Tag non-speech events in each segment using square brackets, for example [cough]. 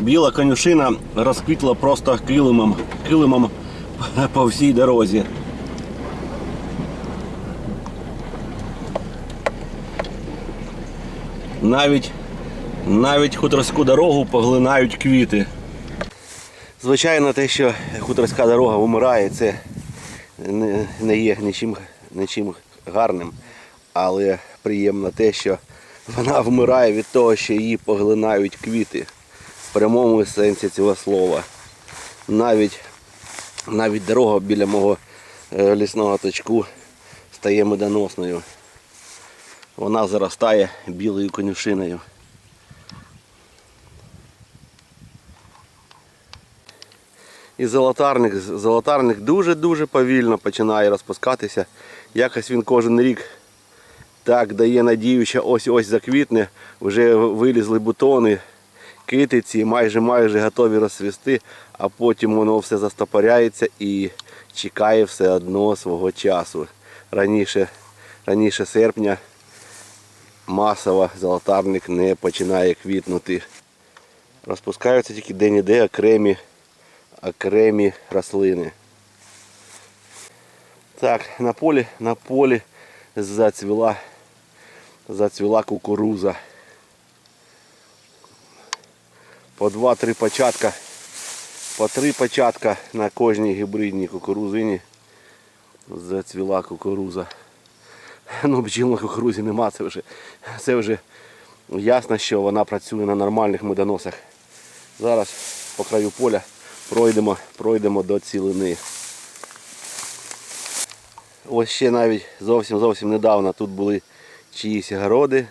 Біла конюшина розквітла просто килимом, килимом по всій дорозі. Навіть, навіть хуторську дорогу поглинають квіти. Звичайно, те, що хуторська дорога вмирає, це не, є нічим, нічим гарним, але приємно те, що вона вмирає від того, що її поглинають квіти прямому сенсі цього слова. Навіть, навіть дорога біля мого е, лісного точку стає медоносною. Вона заростає білою конюшиною. І золотарник, золотарник дуже-дуже повільно починає розпускатися. Якось він кожен рік так дає надію, що ось-ось заквітне, вже вилізли бутони, китиці, майже майже готові розцвісти, а потім воно все застопоряється і чекає все одно свого часу. Раніше, раніше серпня масово золотарник не починає квітнути. Розпускаються тільки де-не-де окремі окремі рослини. Так, на полі, на полі зацвіла, зацвіла кукуруза. По два-три початка, по три початка на кожній гібридній кукурузині зацвіла кукуруза. Ну, бджіл на кукурузі нема, це вже, це вже ясно, що вона працює на нормальних медоносах. Зараз по краю поля пройдемо, пройдемо до цілини. Ось ще навіть зовсім зовсім недавно тут були чиїсь городи,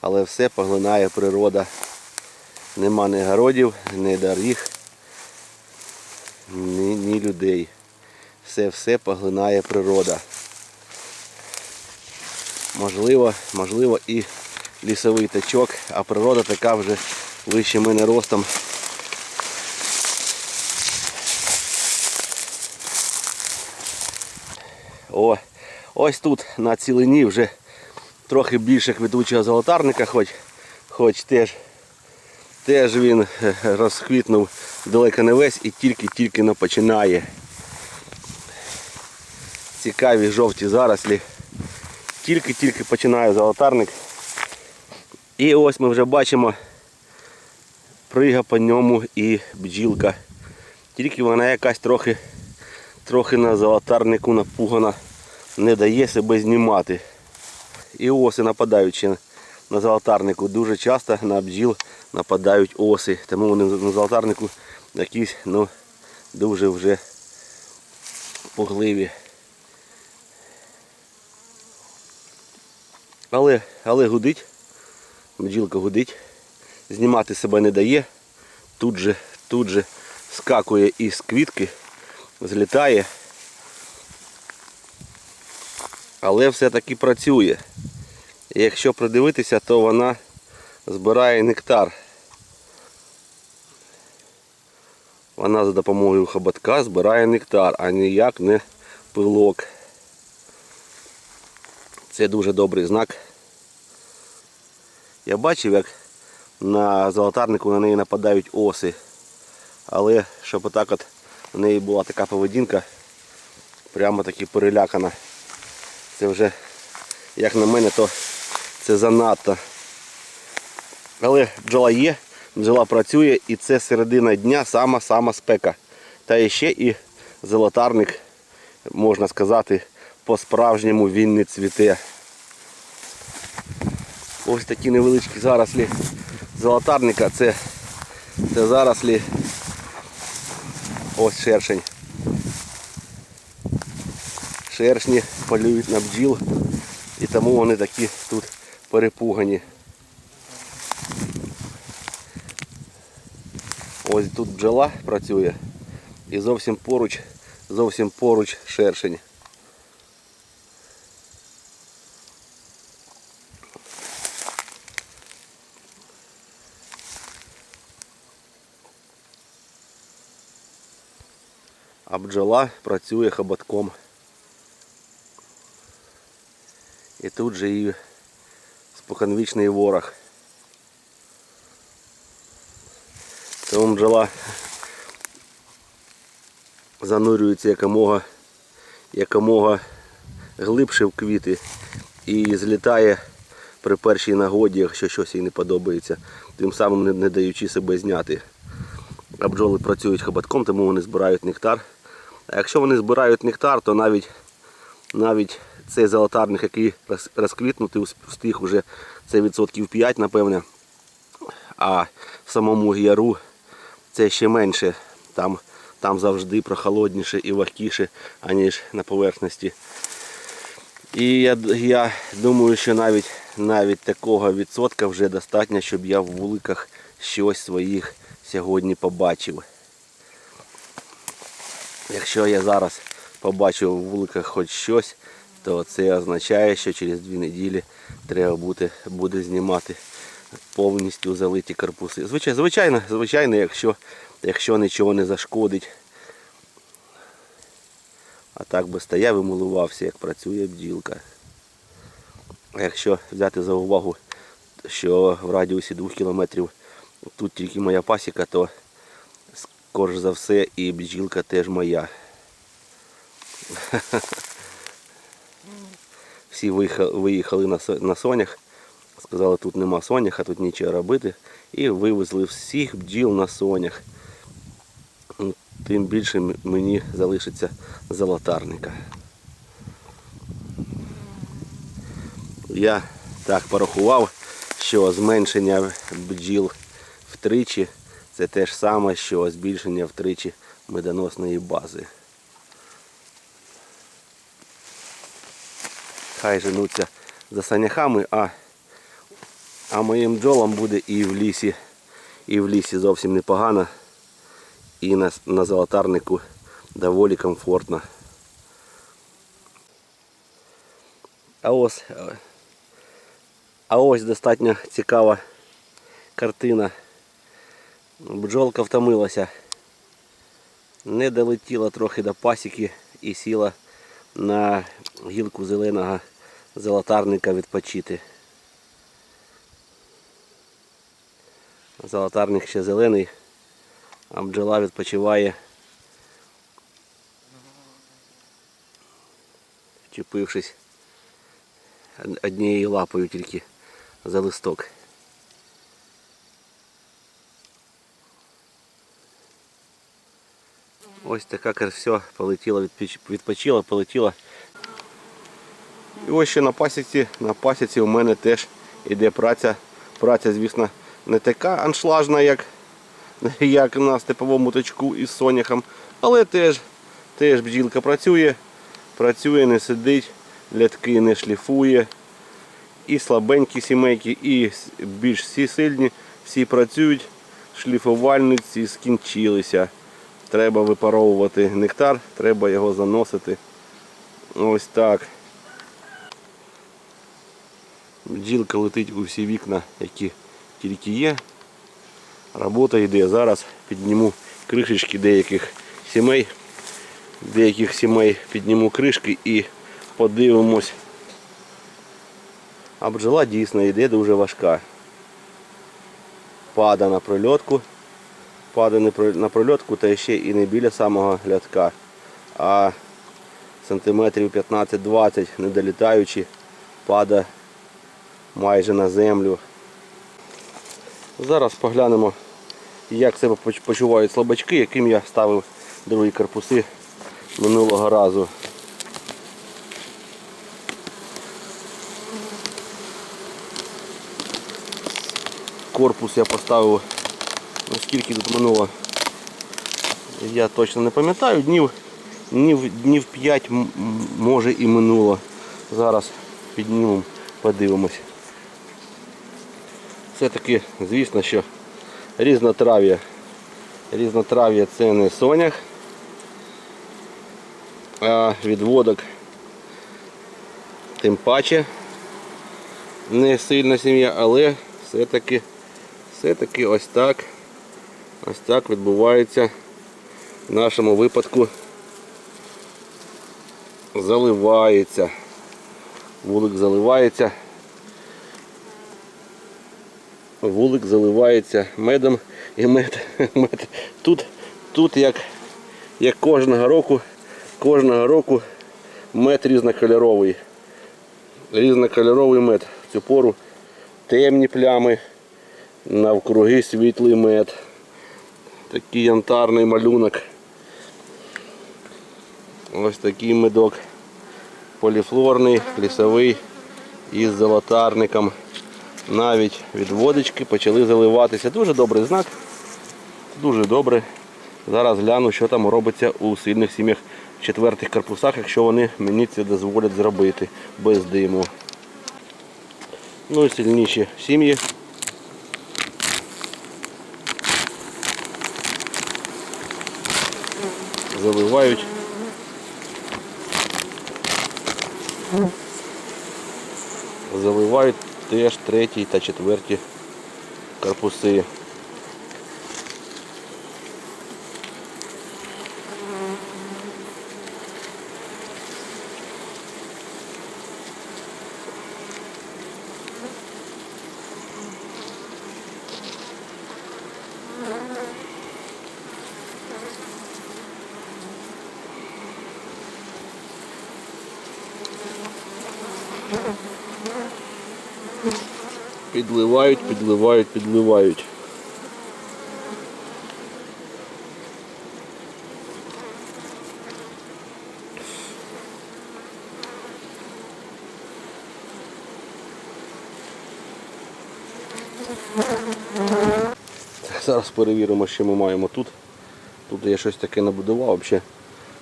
але все поглинає природа. Нема ні городів, ні доріг, ні, ні людей. Все все поглинає природа. Можливо, можливо і лісовий тачок, а природа така вже вище мене ростом. О, ось тут на цілині вже трохи більше квітучого золотарника, хоч, хоч теж, теж він е, розквітнув далеко не весь і тільки-тільки починає. Цікаві жовті зарослі. Тільки-тільки починає золотарник. І ось ми вже бачимо прига по ньому і бджілка. Тільки вона якась трохи трохи на золотарнику напугана, не дає себе знімати. І оси нападають ще на золотарнику. Дуже часто на бджіл нападають оси. Тому вони на золотарнику якісь ну, дуже вже пугливі. Але, але гудить, бджілка гудить, знімати себе не дає. Тут же, тут же скакує із квітки злітає. Але все-таки працює. Якщо придивитися, то вона збирає нектар. Вона за допомогою хоботка збирає нектар, а ніяк не пилок. Це дуже добрий знак. Я бачив, як на золотарнику на неї нападають оси. Але щоб отак от у неї була така поведінка, прямо таки перелякана. Це вже, як на мене, то це занадто. Але бджола є, бджола працює і це середина дня сама-сама спека. Та ще і золотарник, можна сказати, по-справжньому він не цвіте. Ось такі невеличкі зарослі золотарника, це, це зарослі Ось шершень. Шершні полюють на бджіл і тому вони такі тут перепугані. Ось тут бджола працює і зовсім поруч, зовсім поруч шершень. а бджола працює хоботком. І тут же і споконвічний ворог. Тому бджола занурюється якомога, якомога глибше в квіти і злітає при першій нагоді, якщо щось їй не подобається, тим самим не, даючи себе зняти. А бджоли працюють хоботком, тому вони збирають нектар. А якщо вони збирають нектар, то навіть, навіть цей золотарник, який роз- розквітнути встиг вже це відсотків 5, напевне. А в самому яру це ще менше. Там, там завжди прохолодніше і вогкіше, аніж на поверхності. І я, я думаю, що навіть, навіть такого відсотка вже достатньо, щоб я в вуликах щось своїх сьогодні побачив. Якщо я зараз побачив в вуликах хоч щось, то це означає, що через дві неділі треба буде, буде знімати повністю залиті корпуси. Звичайно, звичайно, звичайно, якщо, якщо нічого не зашкодить. А так би стояв і милувався, як працює бджілка. А якщо взяти за увагу, що в радіусі 2 кілометрів тут тільки моя пасіка, то скорш за все і бджілка теж моя. [laughs] Всі виїхали, на сонях, сказали, тут нема соняха, тут нічого робити. І вивезли всіх бджіл на сонях. Ну, Тим більше мені залишиться золотарника. Я так порахував, що зменшення бджіл втричі це те ж саме, що збільшення втричі медоносної бази. Хай женуться за саняхами, а, а моїм бджолам буде і в лісі, і в лісі зовсім непогано, і на, на золотарнику доволі комфортно. А ось, а ось достатньо цікава картина. Бджолка втомилася. Не долетіла трохи до пасіки і сіла на гілку зеленого золотарника відпочити. Золотарник ще зелений, а бджола відпочиває, вчепившись однією лапою тільки за листок. Ось така все, полетіла, відпіч- відпочила, полетіла. І ось ще на пасіці, на пасіці у мене теж іде праця. Праця, звісно, не така аншлажна, як, як на степовому точку із соняхом, але теж, теж бджілка працює, працює, не сидить, лятки не шліфує. І слабенькі сімейки, і більш всі сильні, всі працюють, шліфувальниці скінчилися. Треба випаровувати нектар, треба його заносити. Ось так. Бджілка летить у всі вікна, які тільки є. Робота йде. Зараз підніму кришечки деяких сімей. Деяких сімей підніму кришки і подивимось. А бджола дійсно йде дуже важка. Пада на прольотку. Пада не про- на прольотку та ще і не біля самого лятка, а сантиметрів 15-20, не долітаючи, пада майже на землю. Зараз поглянемо, як себе почувають слабачки, яким я ставив другі корпуси минулого разу. Корпус я поставив, скільки тут минуло, я точно не пам'ятаю, днів, днів, днів 5 м- м- може і минуло. Зараз піднімемо, подивимось. Все-таки, звісно, що різнотрав'я. Різнотрав'я це не сонях, а відводок тим паче не сильна сім'я, але все-таки все-таки ось так ось так відбувається в нашому випадку заливається. Вулик заливається. Вулик заливається медом і мед, [laughs] мед. Тут, тут як, як кожного року, кожного року мед різнокольоровий. Різнокольоровий мед. В цю пору темні плями, навкруги світлий мед. Такий янтарний малюнок. Ось такий медок. Поліфлорний, лісовий із золотарником. Навіть від водички почали заливатися. Дуже добрий знак. Дуже добре. Зараз гляну, що там робиться у сильних сім'ях в четвертих корпусах, якщо вони мені це дозволять зробити без диму. Ну і сильніші сім'ї. Заливають. Заливають теж третій та четверті корпуси. Підливають, підливають, підливають. Зараз перевіримо, що ми маємо тут. Тут я щось таке набудував, взагалі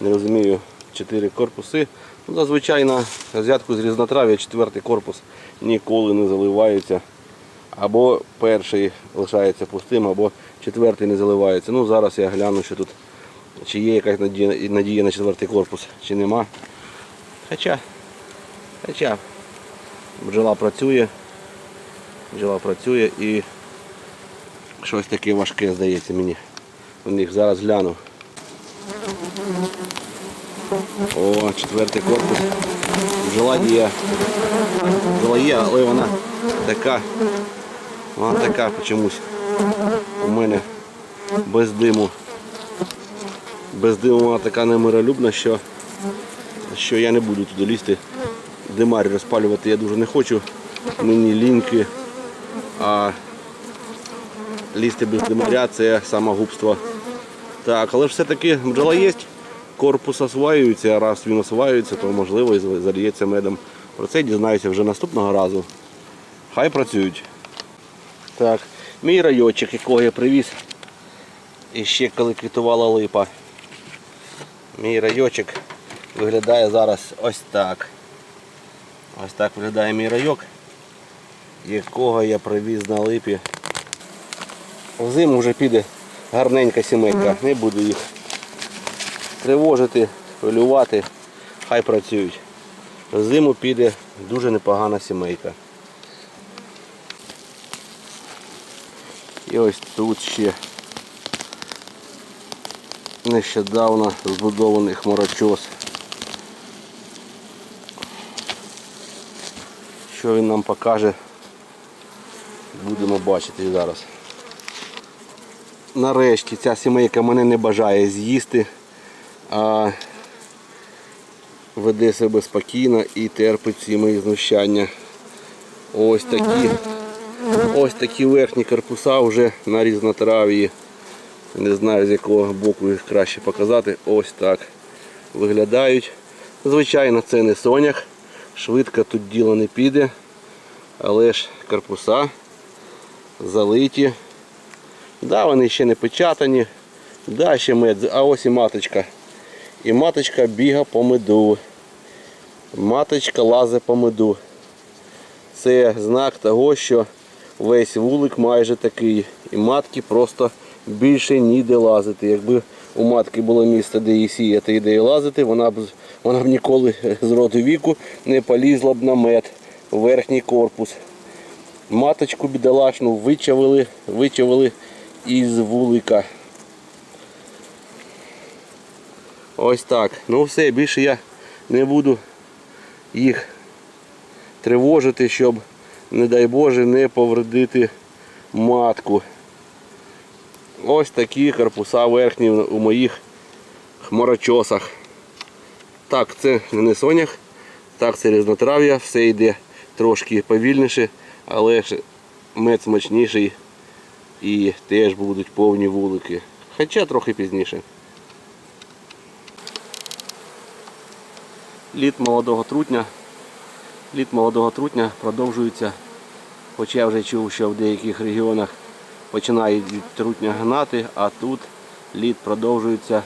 не розумію. Чотири корпуси. Ну, зазвичай на взятку з різнотрав'я четвертий корпус ніколи не заливається. Або перший лишається пустим, або четвертий не заливається. Ну зараз я гляну, що тут чи є якась надія, надія на четвертий корпус, чи нема. Хоча, хоча бджола працює, бджола працює і щось таке важке здається мені. У них зараз гляну. О, четвертий корпус. Бджола є. Бджола є, але вона така. Вона така чомусь. У мене без диму. Без диму вона така немиролюбна, що, що я не буду туди лізти. Димарі розпалювати я дуже не хочу. Мені ліньки. А лізти без димаря це самогубство. Так, але ж все-таки бджола є. Корпус осваюється, а раз він осваюється, то можливо і зальється медом. Про це дізнаюся вже наступного разу. Хай працюють. Так, мій райочок, якого я привіз. І ще коли квітувала липа. Мій райочок виглядає зараз ось так. Ось так виглядає мій райок, якого я привіз на липі. Взиму вже піде гарненька сімейка, не буду їх тривожити, хвилювати, хай працюють. Зиму піде дуже непогана сімейка. І ось тут ще нещодавно збудований хмарочос. Що він нам покаже, будемо бачити зараз. Нарешті ця сімейка мене не бажає з'їсти а веде себе спокійно і терпить ці мої знущання. Ось такі ось такі верхні корпуса вже на різнотрав'ї. Не знаю з якого боку їх краще показати. Ось так виглядають. Звичайно, це не сонях. Швидко тут діло не піде. Але ж корпуса залиті. Да, вони ще не печатані. Да, ще мед. А ось і маточка. І маточка біга по меду. Маточка лазить по меду. Це знак того, що весь вулик майже такий. І матки просто більше ніде лазити. Якби у матки було місце, де її сіяти і де її лазити, вона б, вона б ніколи з роду віку не полізла б на мед верхній корпус. Маточку бідолашну вичавили, вичавили із вулика. Ось так. Ну все, більше я не буду їх тривожити, щоб, не дай Боже, не повредити матку. Ось такі корпуса верхні у моїх хмарочосах. Так, це не сонях, так це різнотрав'я, все йде трошки повільніше, але мед смачніший і теж будуть повні вулики. Хоча трохи пізніше. Літ молодого трутня. Літ молодого трутня продовжується. Хоча я вже чув, що в деяких регіонах починають трутня гнати, а тут літ продовжується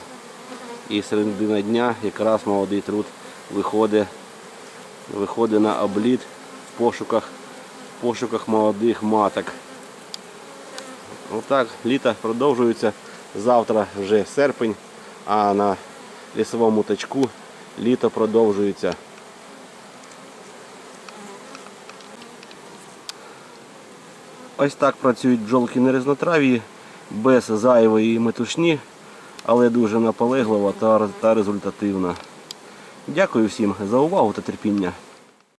і середина дня якраз молодий труд виходить, виходить на обліт в пошуках, в пошуках молодих маток. Отак літо продовжується. Завтра вже серпень, а на лісовому тачку літо продовжується. Ось так працюють бджолки на різнотрав'ї, без зайвої метушні, але дуже наполеглива та, результативна. Дякую всім за увагу та терпіння.